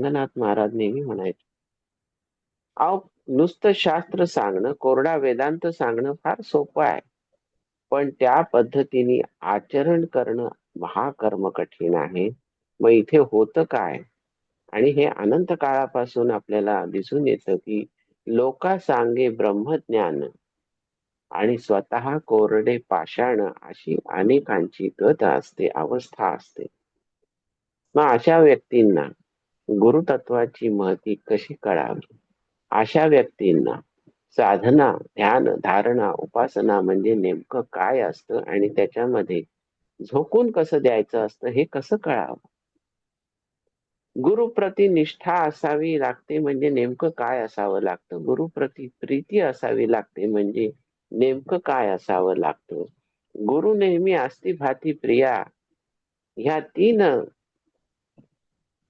रंगनाथ महाराज नेहमी म्हणायचे. अहो नुसतं शास्त्र सांगणं कोरडा वेदांत सांगणं फार सोपं आहे. पण त्या पद्धतीने आचरण करणं महाकर्म कठीण आहे. मग इथे होतं काय? आणि हे अनंत काळापासून आपल्याला दिसून येतं की लोका सांगे ब्रह्मज्ञान आणि स्वतः कोरडे पाषाण अशी अनेकांची गत असते अवस्था असते. मग अशा व्यक्तींना गुरुतत्वाची महती कशी कळावी? अशा व्यक्तींना साधना ध्यान धारणा उपासना म्हणजे नेमकं काय असतं आणि त्याच्यामध्ये झोकून कसं द्यायचं असतं हे कसं कळावं? गुरुप्रती निष्ठा असावी लागते म्हणजे नेमकं काय असावं लागतं? गुरुप्रती प्रीती असावी लागते म्हणजे नेमकं काय असावं लागतं? गुरु नेहमी अस्ति भाती प्रिया ह्या तीन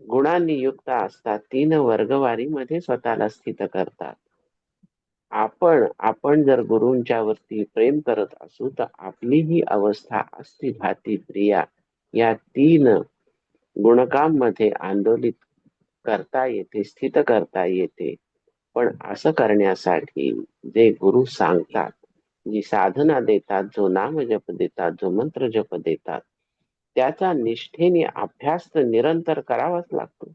गुणांनी युक्त असतात. तीन वर्गवारीमध्ये स्वतःला स्थित करतात. आपण आपण जर गुरूंच्या वरती प्रेम करत असू तर आपली ही अवस्था अस्ति भाती प्रिया या तीन गुणकांमध्ये आंदोलित करता येते स्थित करता येते. पण असं करण्यासाठी जे गुरु सांगतात जी साधना देतात जो नाम जप देतात जो मंत्र जप देतात त्याचा निष्ठेने अभ्यास तर निरंतर करावाच लागतो.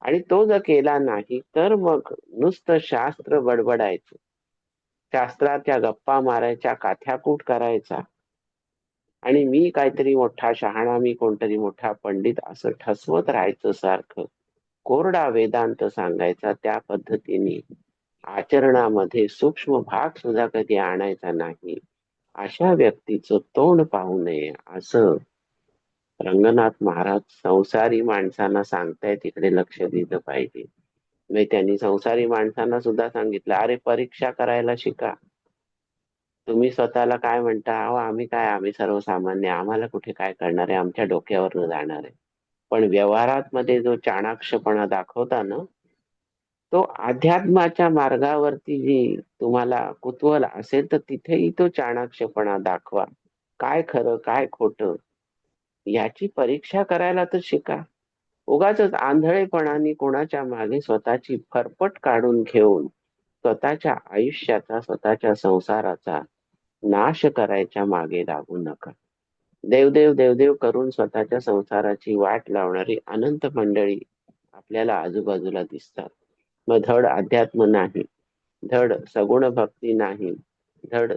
आणि तो जर केला नाही तर मग नुसतं शास्त्र बडबडायचं. शास्त्राच्या गप्पा मारायच्या काथ्याकूट करायचा. आणि मी काहीतरी मोठा शहाणा मी कोणतरी मोठा पंडित असं ठसवत राहायचं सारखं. कोरडा वेदांत सांगायचा त्या पद्धतीने. आचरणामध्ये सूक्ष्म भाग सुद्धा कधी आणायचा नाही. अशा व्यक्तीचं तोंड पाहू नये असं रंगनाथ महाराज संसारी माणसांना सांगताय तिकडे लक्ष दिलं पाहिजे. म्हणजे त्यांनी संसारी माणसांना सुद्धा सांगितलं अरे परीक्षा करायला शिका. तुम्ही स्वतःला काय म्हणता? अहो आम्ही काय? आम्ही सर्वसामान्य. आम्हाला कुठे काय करणार आहे? आमच्या डोक्यावर जाणार आहे. पण व्यवहारात मध्ये जो चाणाक्षपणा दाखवता ना तो अध्यात्माच्या मार्गावरती जी तुम्हाला कुतूहल असेल तर तिथेही तो चाणाक्षपणा दाखवा. काय खरं काय खोटं? याची परीक्षा करायला तर शिका. उगाच आंधळेपणाने कोणाच्या मागे स्वतःची फरफट काढून घेऊन स्वतःच्या आयुष्याचा स्वतःच्या संसाराचा नाश करायच्या मागे लागू नका. देवदेव देवदेव करून स्वतःच्या संसाराची वाट लावणारी अनंत मंडळी आपल्याला आजूबाजूला दिसतात. मग धड अध्यात्म नाही धड सगुण भक्ती नाही धड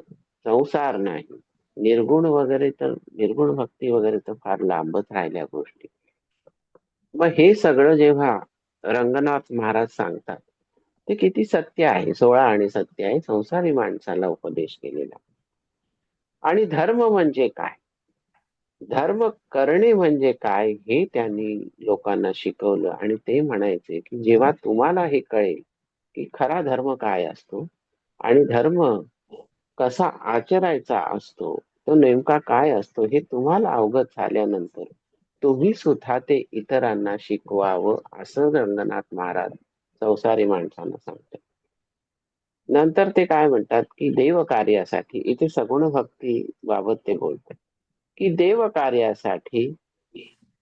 संसार नाही. निर्गुण वगैरे तर निर्गुण भक्ती वगैरे तर फार लांबच राहिल्या गोष्टी. मग हे सगळं जेव्हा रंगनाथ महाराज सांगतात ते किती सत्य आहे. सोळा आणि सत्य आहे. संसारी माणसाला उपदेश केलेला. आणि धर्म म्हणजे काय? धर्म करणे म्हणजे काय हे त्यांनी लोकांना शिकवलं आणि ते म्हणायचे की जेव्हा तुम्हाला हे कळेल की खरा धर्म काय असतो आणि धर्म कसा आचरायचा असतो तो नेमका काय असतो हे तुम्हाला अवगत झाल्यानंतर तुम्ही सुद्धा ते इतरांना शिकवावं असं रंगनाथ महाराज संसारी माणसांना सांगतात. नंतर ते काय म्हणतात की देव कार्यासाठी इथे सगुण भक्ती बाबत ते बोलतात की देव कार्यासाठी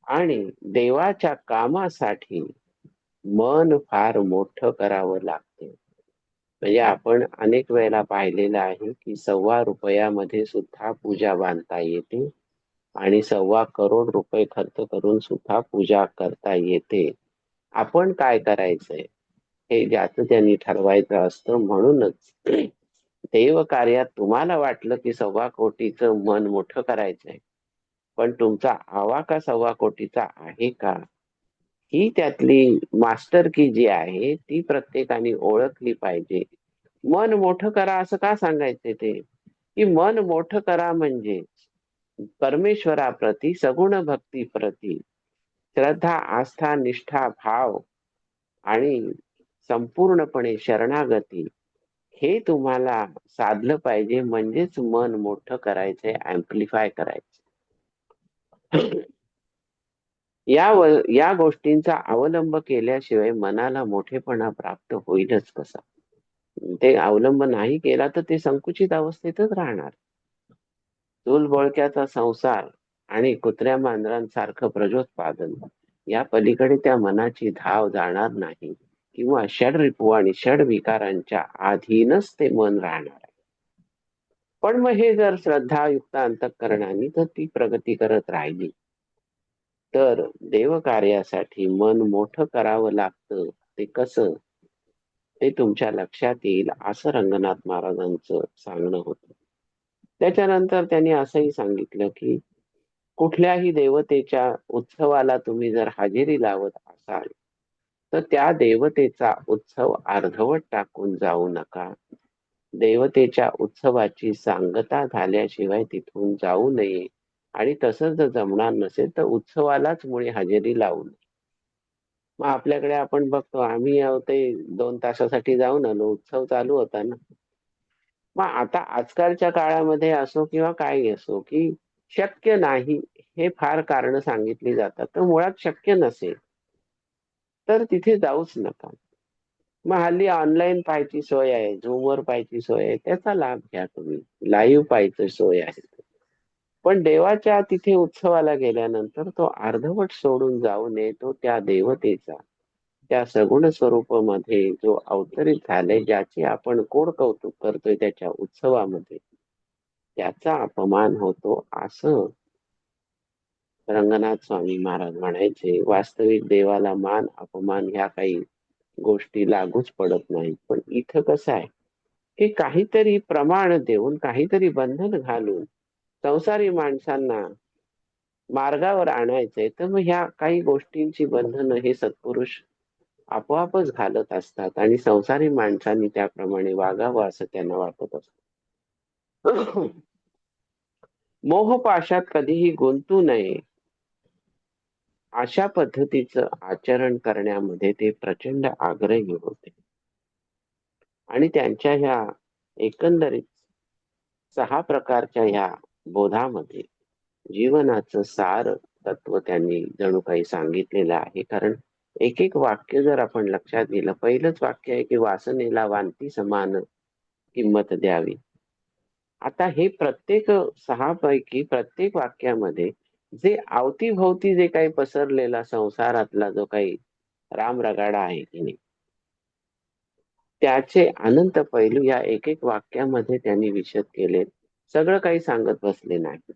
आणि देवाच्या कामासाठी मन फार मोठं करावं लागतं. म्हणजे आपण अनेक वेळेला पाहिलेलं आहे की सव्वा रुपयामध्ये सुद्धा पूजा बांधता येते आणि सव्वा करोड रुपये खर्च करून सुद्धा पूजा करता येते. आपण काय करायचंय? हे ज्याचं त्यांनी ठरवायचं असतं म्हणूनच देव कार्यात तुम्हाला वाटलं की सव्वा कोटीचं मन मोठं करायचंय. पण तुमचा आवाका सव्वा कोटीचा आहे का? ही त्यातली मास्टर की जी आहे ती प्रत्येकाने ओळखली पाहिजे. मन मोठं करा असं का सांगायचे ते? की मन मोठं करा म्हणजे परमेश्वराप्रती सगुण भक्ती प्रती श्रद्धा आस्था निष्ठा भाव आणि संपूर्णपणे शरणागती हे तुम्हाला साधलं पाहिजे. म्हणजेच मन मोठं करायचंय अँप्लिफाय करायचं या या गोष्टींचा अवलंब केल्याशिवाय मनाला मोठेपणा प्राप्त होईलच कसा? ते अवलंब नाही केला तर ते संकुचित अवस्थेतच राहणार. चूल बोळक्याचा संसार आणि कुत्र्या मांजरांसारखं प्रजोत्पादन या पलीकडे त्या मनाची धाव जाणार नाही किंवा षड रिपू आणि षड विकारांच्या अधीनच ते मन राहणार आहे. पण मग हे जर श्रद्धायुक्त अंतःकरणाने तर ती प्रगती करत राहिली. तर देवकार्यासाठी मन मोठं करावं लागतं. ते कसं? ते तुमच्या लक्षात येईल असं रंगनाथ महाराजांचं सांगणं होतं. त्याच्यानंतर त्यांनी असंही सांगितलं की कुठल्याही देवतेच्या उत्सवाला तुम्ही जर हजेरी लावत असाल तर त्या देवतेचा उत्सव अर्धवट टाकून जाऊ नका. देवतेच्या उत्सवाची सांगता झाल्याशिवाय तिथून जाऊ नये. आणि तसंच जर जमणार नसेल तर उत्सवालाच मुळे हजेरी लावू नये. मग आपल्याकडे आपण बघतो आम्ही आहो ते दोन तासासाठी जाऊन आलो उत्सव चालू होता ना. मग आता आजकालच्या काळामध्ये असो किंवा काही असो की शक्य नाही हे फार कारण सांगितली जातात. तर मुळात शक्य नसेल तर तिथे जाऊच नका. मग हल्ली ऑनलाईन पाहायची सोय आहे झूमवर पाहायची सोय आहे त्याचा लाभ घ्या तुम्ही. लाईव्ह पाहायची सोय आहे. पण देवाच्या तिथे उत्सवाला गेल्यानंतर तो अर्धवट सोडून जाऊ नये तो त्या देवतेचा. त्या सगुण स्वरूपामध्ये जो अवतरित झाले ज्याचे आपण कोण कौतुक करतोय त्याच्या उत्सवामध्ये त्याचा अपमान होतो असं रंगनाथ स्वामी महाराज म्हणायचे. वास्तविक देवाला मान अपमान ह्या काही गोष्टी लागूच पडत नाहीत. पण इथं कसं आहे? की काहीतरी प्रमाण देऊन काहीतरी बंधन घालून संसारी माणसांना मार्गावर आणायचंय तर मग ह्या काही गोष्टींची बंधनं हे सत्पुरुष आपोआपच घालत असतात आणि संसारी माणसांनी त्याप्रमाणे वागावं असं त्यांना वाटत असत. मोहपाशात कधीही गुंतू नये अशा पद्धतीचं आचरण करण्यामध्ये ते प्रचंड आग्रही होते. आणि त्यांच्या ह्या एकंदरीत सहा प्रकारच्या ह्या बोधामध्ये. जीवनाचं सार तत्व त्यांनी जणू काही सांगितलेलं आहे. कारण एक एक वाक्य जर आपण लक्षात गेलं पहिलंच वाक्य आहे की वासनेला वांती समान किंमत द्यावी. आता हे प्रत्येक सहा पैकी प्रत्येक वाक्यामध्ये जे अवतीभोवती जे काही पसरलेला संसारातला जो काही राम रगाडा आहे की नाही त्याचे अनंत पैलू या एक एक वाक्यामध्ये त्यांनी विशद केले सगळं काही सांगत बसले नाही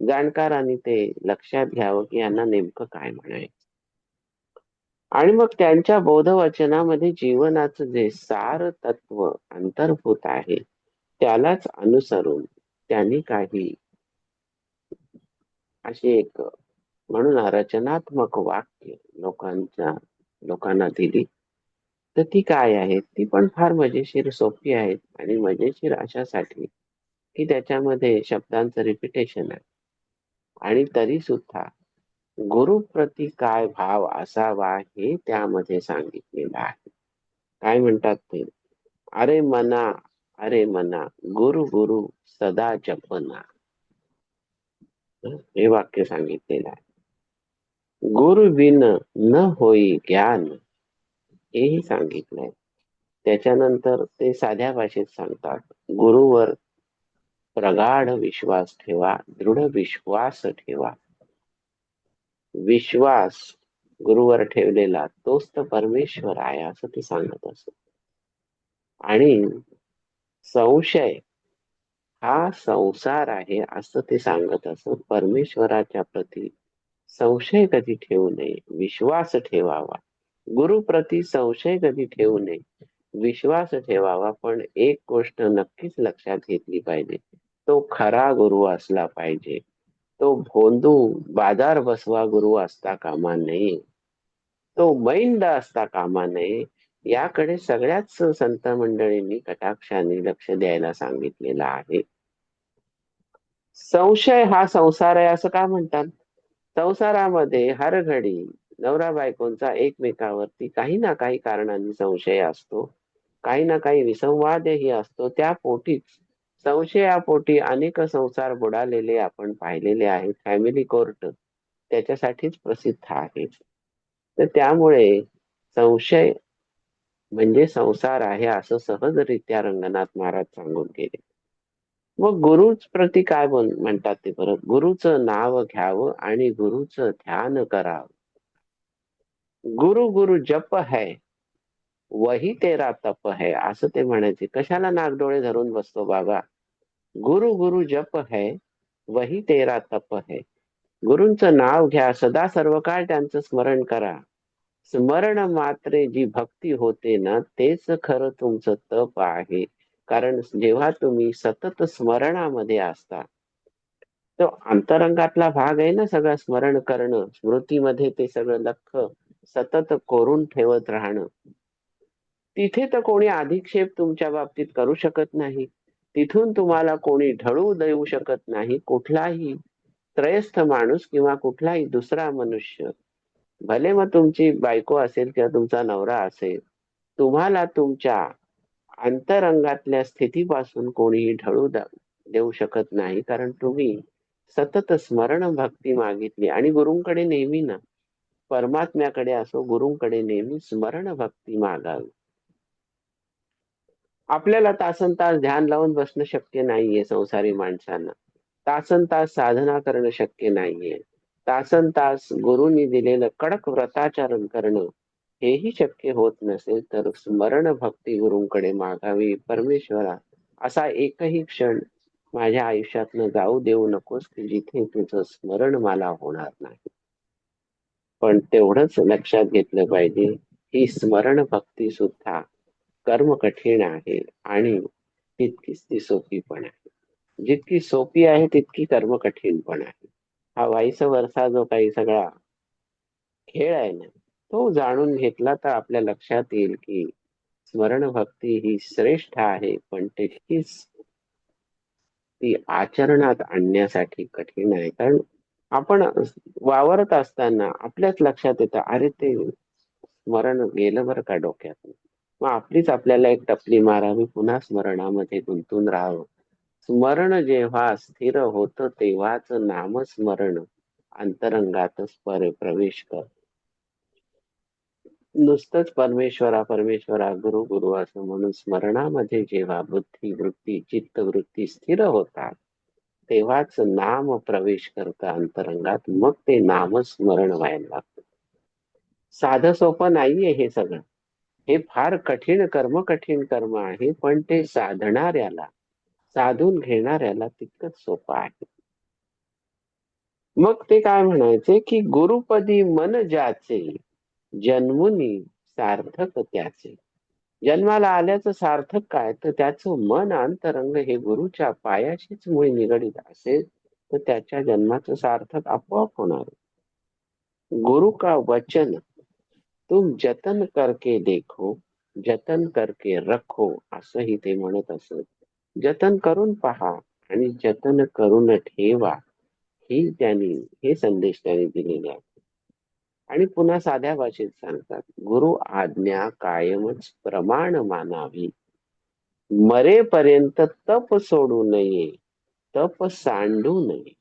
जाणकारांनी ते लक्षात घ्यावं की यांना नेमकं काय म्हणायचं. आणि मग त्यांच्या बोधवचनामध्ये जीवनाचं जे सार तत्व अंतर्भूत आहे त्यालाच अनुसरून त्यांनी काही अशी एक म्हणून रचनात्मक वाक्य लोकांच्या लोकांना दिली. तर ती काय आहेत ती पण फार मजेशीर सोपी आहेत आणि मजेशीर अशासाठी की त्याच्यामध्ये शब्दांचं रिपिटेशन आहे. आणि तरी सुद्धा गुरुप्रती काय भाव असावा हे त्यामध्ये सांगितलेलं आहे. काय म्हणतात ते? अरे मना अरे मना गुरु गुरु सदा जपना. हे वाक्य सांगितलेलं आहे. गुरु विन न होई ज्ञान हेही सांगितलंय. त्याच्यानंतर ते साध्या भाषेत सांगतात गुरुवर प्रगाढ विश्वास ठेवा दृढ विश्वास ठेवा. विश्वास गुरुवर ठेवलेला तोच तर परमेश्वर आहे असं ते सांगत असत. आणि संशय हा संसार आहे असं ते सांगत असत. परमेश्वराच्या प्रती संशय कधी ठेवू नये विश्वास ठेवावा. गुरु प्रती संशय कधी ठेवू नये विश्वास ठेवावा पण एक गोष्ट नक्कीच लक्षात घेतली पाहिजे. तो खरा गुरु असला पाहिजे. तो भोंदू बाजार बसवा गुरु असता कामा नये. तो मैंद असता कामा नये. याकडे सगळ्याच संत मंडळींनी कटाक्षाने लक्ष द्यायला सांगितलेलं आहे. संशय हा संसार आहे असं का म्हणतात? संसारामध्ये हर घडी नवरा बायकोंचा एकमेकावरती काही ना काही कारणांनी संशय असतो. काही ना काही विसंवादही असतो. त्या पोटीच संशयापोटी अनेक संसार बुडालेले आपण पाहिलेले आहेत. फॅमिली कोर्ट त्याच्यासाठीच प्रसिद्ध आहे. तर त्यामुळे संशय म्हणजे संसार आहे असं सहजरित्या रंगनाथ महाराज सांगून गेले. मग गुरुच प्रती काय म्हणतात ते परत? गुरुचं नाव घ्यावं आणि गुरुचं ध्यान करावं. गुरु गुरु जप है. वही तेरा तप है असं ते म्हणायचे. कशाला नागडोळे धरून बसतो बाबा? गुरु गुरु जप है वही तेरा तप है. गुरूंचं नाव घ्या सदा सर्व काळ त्यांचं स्मरण करा. स्मरण मात्रे जी भक्ती होते ना तेच खरं तुमचं तप आहे. कारण जेव्हा तुम्ही सतत स्मरणामध्ये असता तो अंतरंगातला भाग आहे ना सगळं स्मरण करणं स्मृतीमध्ये ते सगळं लख सतत कोरून ठेवत राहणं. तिथे तर कोणी अधिक्षेप तुमच्या बाबतीत करू शकत नाही. तिथून तुम्हाला कोणी ढळू देऊ शकत नाही. कुठलाही त्रयस्थ माणूस किंवा कुठलाही दुसरा मनुष्य भले मग तुमची बायको असेल किंवा तुमचा नवरा असेल तुम्हाला तुमच्या अंतरंगातल्या स्थितीपासून कोणीही ढळू देऊ शकत नाही. कारण तुम्ही सतत स्मरण भक्ती मागितली. आणि गुरुंकडे नेहमी ना परमात्म्याकडे असो गुरुंकडे नेहमी स्मरण भक्ती मागावी. आपल्याला तासन तास ध्यान लावून बसणं शक्य नाहीये संसारी माणसांना. तासन तास साधना करणं शक्य नाहीये. तासन तास गुरुनी दिलेलं कडक व्रताचरण करणं हेही शक्य होत नसेल तर स्मरण भक्ती गुरुंकडे मागावी परमेश्वरा असा एकही क्षण माझ्या आयुष्यातनं जाऊ देऊ नकोस की जिथे तुझं स्मरण मला होणार नाही. पण तेवढंच लक्षात घेतलं पाहिजे ही स्मरण भक्ती सुद्धा कर्म कठीण आहे आणि तितकीच ती सोपी पण आहे. जितकी सोपी आहे तितकी कर्म कठीण पण आहे. हा वाईस वर्षा जो काही सगळा खेळ आहे ना तो जाणून घेतला तर आपल्या लक्षात येईल की स्मरण भक्ती ही श्रेष्ठ आहे पण तितकीच ती आचरणात आणण्यासाठी कठीण आहे. कारण आपण वावरत असताना आपल्याच लक्षात येतं अरे ते स्मरण गेलं बरं का डोक्यात मग आपलीच आपल्याला एक टपली मारावी पुन्हा स्मरणामध्ये गुंतून राहावं. स्मरण जेव्हा स्थिर होतं तेव्हाच नामस्मरण अंतरंगातच पर प्रवेश कर. नुसतंच परमेश्वरा परमेश्वरा गुरु गुरु असं म्हणून स्मरणामध्ये जेव्हा बुद्धी वृत्ती चित्त वृत्ती स्थिर होतात तेव्हाच नाम प्रवेश करत अंतरंगात. मग ते नामस्मरण व्हायला लागतं. साधं सोपं नाहीये हे सगळं. हे फार कठीण कर्म कठीण कर्म आहे पण ते साधणाऱ्याला साधून घेणाऱ्याला तितकंच सोपं आहे. मग ते काय म्हणायचे की गुरुपदी मन ज्याचे जन्मुनी सार्थक त्याचे. जन्माला आल्याचं सार्थक काय? तर त्याचं मन अंतरंग हे गुरुच्या पायाशीच मुळे निगडीत असेल तर त्याच्या जन्माचं सार्थक आपोआप होणार. गुरु का वचन? तुम जतन करके देखो जतन करके रखो असंही ते म्हणत असत. जतन करून पहा आणि जतन करून ठेवा ही त्यांनी हे संदेश त्यांनी दिलेले आहेत. आणि पुन्हा साध्या भाषेत सांगतात गुरु आज्ञा कायमच प्रमाण मानावी. मरेपर्यंत तप सोडू नये तप सांडू नये.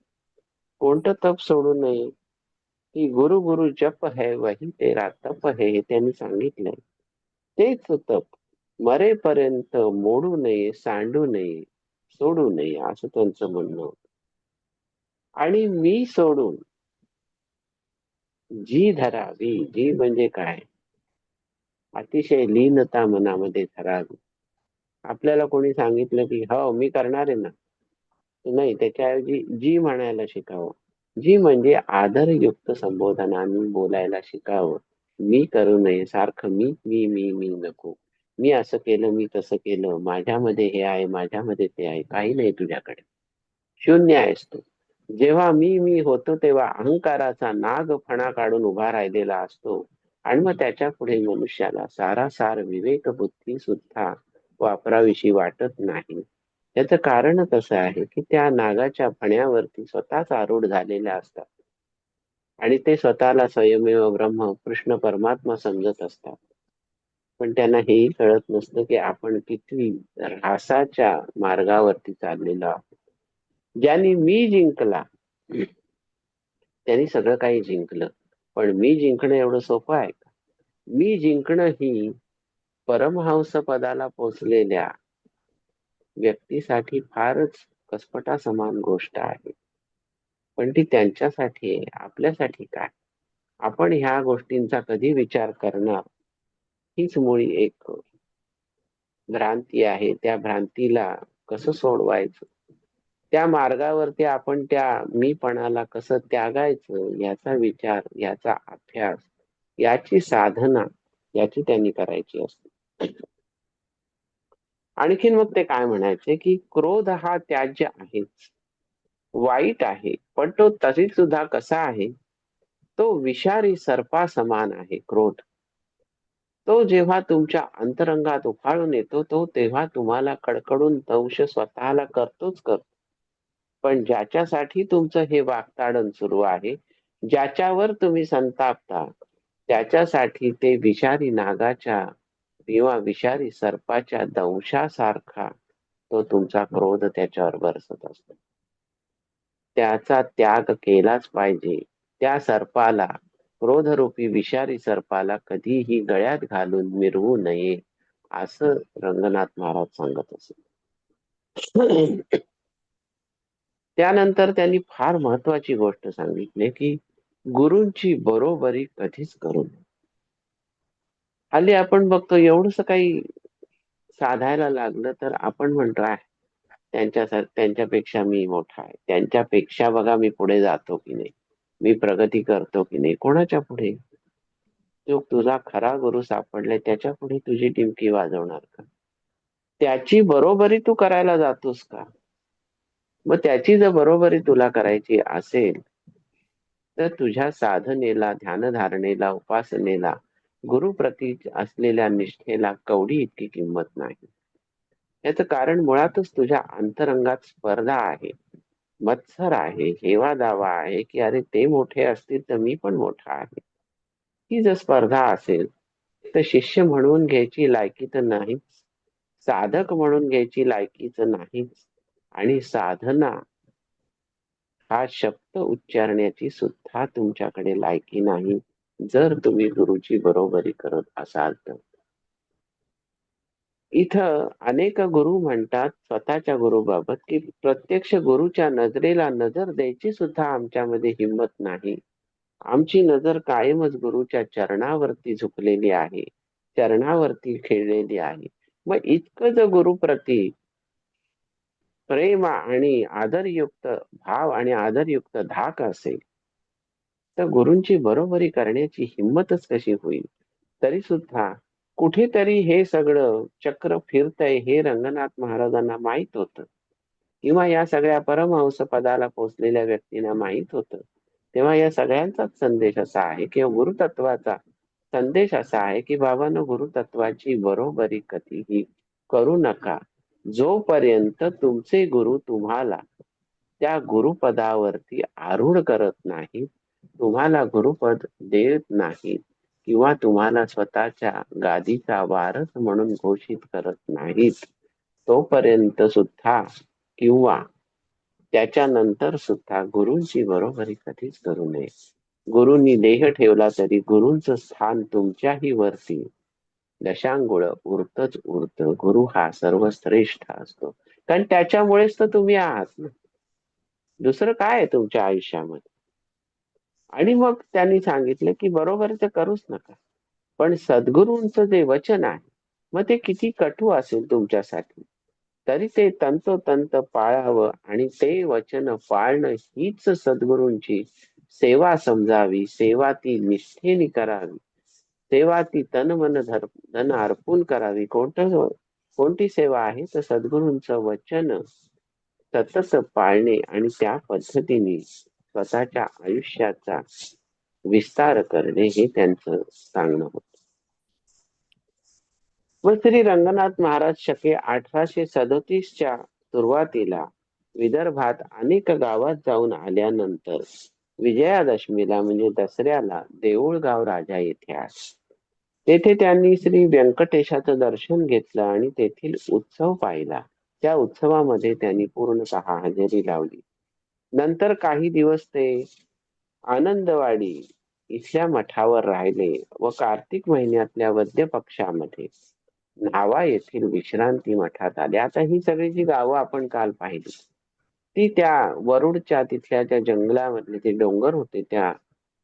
कोणतं तप सोडू नये? की गुरु गुरु जप है वही तेरा तप है हे त्यांनी सांगितलंय. तेच तप मरेपर्यंत मोडू नये सांडू नये सोडू नये असं त्यांचं म्हणणं होत. आणि मी सोडून जी धरावी जी म्हणजे काय? अतिशय लीनता मनामध्ये धरावी. आपल्याला कोणी सांगितलं की हो मी करणार आहे ना. नाही त्याच्याऐवजी जी म्हणायला शिकावं. जी म्हणजे आदरयुक्त संबोधनाने बोलायला शिकावं. मी करू नये सारखं मी मी मी मी नको. मी असं केलं मी तसं केलं. माझ्यामध्ये हे आहे माझ्यामध्ये ते आहे. काही नाही तुझ्याकडे. शून्य आहेस तू. जेव्हा मी मी होतो तेव्हा अहंकाराचा नाग फणा काढून उभा राहिलेला असतो. आणि मग त्याच्या पुढे मनुष्याला सारासार विवेक बुद्धी सुद्धा वापराविषयी वाटत नाही. याचं कारणच असं आहे की त्या नागाच्या फण्यावरती स्वतःच आरूढ झालेल्या असतात. आणि ते स्वतःला स्वयमेव ब्रह्म कृष्ण परमात्मा समजत असतात. पण त्यांना हेही कळत नसतं की आपण किती ऱ्हासाच्या मार्गावरती चाललेलो आहोत. ज्यांनी मी जिंकला त्यांनी सगळं काही जिंकलं. पण मी जिंकणं एवढं सोपं आहे का? मी जिंकणं ही परमहंस पदाला पोचलेल्या व्यक्तीसाठी फारच कसपटा समान गोष्ट आहे. पण ती त्यांच्यासाठी आहे आपल्यासाठी काय? आपण ह्या गोष्टींचा कधी विचार करणार? हीच मुळी एक भ्रांती आहे. त्या भ्रांतीला कसं सोडवायचं? त्या मार्गावरती आपण त्या मीपणाला कसं त्यागायचं? याचा विचार याचा अभ्यास याची साधना याची त्यांनी करायची असते. आणखीन मग ते काय म्हणायचे की क्रोध हा त्याज्य आहेच वाईट आहे पण तो तरी सुद्धा कसा आहे? तो विषारी सर्पा समान आहे क्रोध. तो जेव्हा तुमच्या अंतरंगात उफाळून येतो तो तेव्हा तुम्हाला कडकडून दंश स्वतःला करतोच करतो. पण ज्याच्यासाठी तुमचं हे वागताडण सुरू आहे ज्याच्यावर तुम्ही संतापता त्याच्यासाठी ते विषारी नागाच्या किंवा विषारी सर्पाच्या दंशासारखा तो तुमचा क्रोध त्याच्यावर बरसत असतो. त्याचा त्याग केलाच पाहिजे. त्या सर्पाला क्रोधरूपी विषारी सर्पाला कधीही गळ्यात घालून मिरवू नये असं रंगनाथ महाराज सांगत असत. त्यानंतर त्यांनी फार महत्वाची गोष्ट सांगितली की गुरूंची बरोबरी कधीच करू नये. हल्ली आपण बघतो एवढस काही साधायला लागलं तर आपण म्हणतो आहे त्यांच्या त्यांच्यापेक्षा मी मोठा आहे. त्यांच्यापेक्षा बघा मी पुढे जातो की नाही. मी प्रगती करतो की नाही. कोणाच्या पुढे? जो तुझा खरा गुरु सापडलाय त्याच्या पुढे तुझी टिमकी वाजवणार का? त्याची बरोबरी तू करायला जातोस का? मग त्याची जर बरोबरी तुला करायची असेल तर तुझ्या साधनेला ध्यानधारणेला उपासनेला गुरुप्रती असलेल्या निष्ठेला कवडी इतकी किंमत नाही. याच कारण मुळातच तुझ्या अंतरंगात स्पर्धा आहे. मत्सर आहे हेवा दावा आहे की अरे ते मोठे असतील तर मी पण मोठा आहे. ही जर स्पर्धा असेल तर शिष्य म्हणून घ्यायची लायकी तर नाहीच. साधक म्हणून घ्यायची लायकीच नाहीच. आणि साधना हा शब्द उच्चारण्याची सुद्धा तुमच्याकडे लायकी नाही. जर तुम्ही गुरुची बरोबरी करत असाल तर. इथं अनेक गुरु म्हणतात स्वतःच्या गुरुबाबत की प्रत्यक्ष गुरुच्या नजरेला नजर द्यायची सुद्धा आमच्यामध्ये हिंमत नाही. आमची नजर कायमच गुरुच्या चरणावरती झुकलेली आहे चरणावरती खेळलेली आहे. मग इतकं जर गुरुप्रती प्रेम आणि आदरयुक्त भाव आणि आदरयुक्त धाक असेल तर गुरूंची बरोबरी करण्याची हिंमतच कशी होईल? तरी सुद्धा कुठेतरी हे सगळं चक्र फिरतय हे रंगनाथ महाराजांना माहीत होतं. किंवा या सगळ्या परमहंस पदाला पोचलेल्या व्यक्तींना माहीत होतं. तेव्हा या सगळ्यांचाच संदेश असा आहे किंवा गुरुतत्वाचा संदेश असा आहे की बाबांनो गुरुतत्वाची बरोबरी कधीही करू नका. जोपर्यंत तुमचे गुरु तुम्हाला त्या गुरुपदावरती आरूढ करत नाही तुम्हाला गुरुपद देत नाही किंवा तुम्हाला स्वतःच्या गादीचा वारस म्हणून घोषित करत नाहीत तोपर्यंत सुद्धा किंवा त्याच्यानंतर सुद्धा गुरूंची बरोबरी कधीच करू नये. गुरुंनी देह ठेवला तरी गुरुंच स्थान तुमच्याही वरती. दशांगुळ उरतच उरत गुरु हा सर्वश्रेष्ठ असतो. कारण त्याच्यामुळेच तर तुम्ही आहात ना. दुसरं काय आहे तुमच्या आयुष्यामध्ये? आणि मग त्यांनी सांगितलं की बरोबर तर करूच नका. पण सद्गुरूंचं जे वचन आहे मग ते किती कठू असेल तुमच्यासाठी? तरी ते तंतोतंत पाळावं आणि ते वचन पाळणं हीच सद्गुरूंची सेवा समजावी सेवा ती निष्ठेने करावी. सेवा ती तन मन धर धन अर्पून करावी. कोणतं कोणती सेवा आहे? तर सद्गुरूंचं वचन सतत पाळणे आणि त्या पद्धतीने स्वतःच्या आयुष्याचा विस्तार करणे हे त्यांचं सांगणं होत. व श्री रंगनाथ महाराज शके अठराशे सदतीसच्या सुरुवातीला विदर्भात अनेक गावात जाऊन आल्यानंतर विजयादशमीला म्हणजे दसऱ्याला देऊळगाव राजा येथे आले. तेथे त्यांनी श्री व्यंकटेशाचं दर्शन घेतलं आणि तेथील उत्सव पाहिला. त्या उत्सवामध्ये त्यांनी पूर्णतः हजेरी लावली. नंतर काही दिवस ते आनंदवाडी इथल्या मठावर राहिले व कार्तिक महिन्यातल्या वद्य पक्षामध्ये न्हावा येथील विश्रांती मठात आले. आता ही सगळी जी गावं आपण काल पाहिली ती त्या वरुडच्या तिथल्या त्या जंगलामधले जे डोंगर होते त्या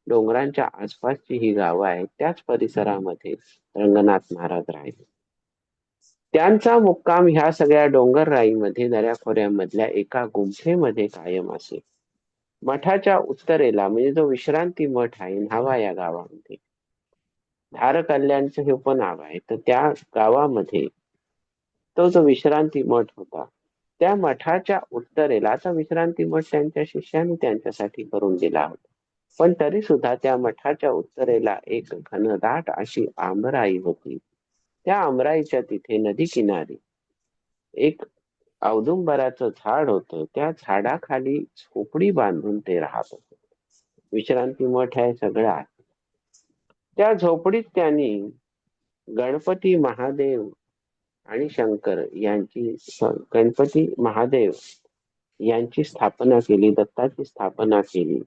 डोंगरांच्या आसपासची ही गावं आहेत त्याच परिसरामध्ये रंगनाथ महाराज राहिले. त्यांचा मुक्काम ह्या सगळ्या डोंगरराईमध्ये दऱ्याखोऱ्यामधल्या एका गुंफेमध्ये कायम असे. मठाच्या उत्तरेला म्हणजे जो विश्रांती मठ आहे न्हावा या गावामध्ये. धार कल्याणचं हे उपनाव आहे तर त्या गावामध्ये तो जो विश्रांती मठ होता त्या मठाच्या उत्तरेला आता विश्रांती मठ त्यांच्या शिष्याने त्यांच्यासाठी करून दिला होता. पण तरी सुद्धा त्या मठाच्या उत्तरेला एक घनदाट अशी आंबराई होती. त्या अमराईच्या तिथे नदी किनारी एक औदुंबराचं झाड होतं. त्या झाडाखाली झोपडी बांधून ते राहत होते. विश्रांती मठ आहे सगळं आहे. त्या झोपडीत त्यांनी गणपती महादेव आणि शंकर यांची गणपती महादेव यांची स्थापना केली दत्ताची स्थापना केली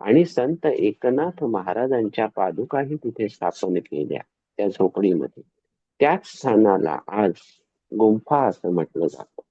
आणि संत एकनाथ महाराजांच्या पादुकाही तिथे स्थापन केल्या त्या झोपडीमध्ये. त्याच स्थानाला आज गुंफा असं म्हटलं जातं.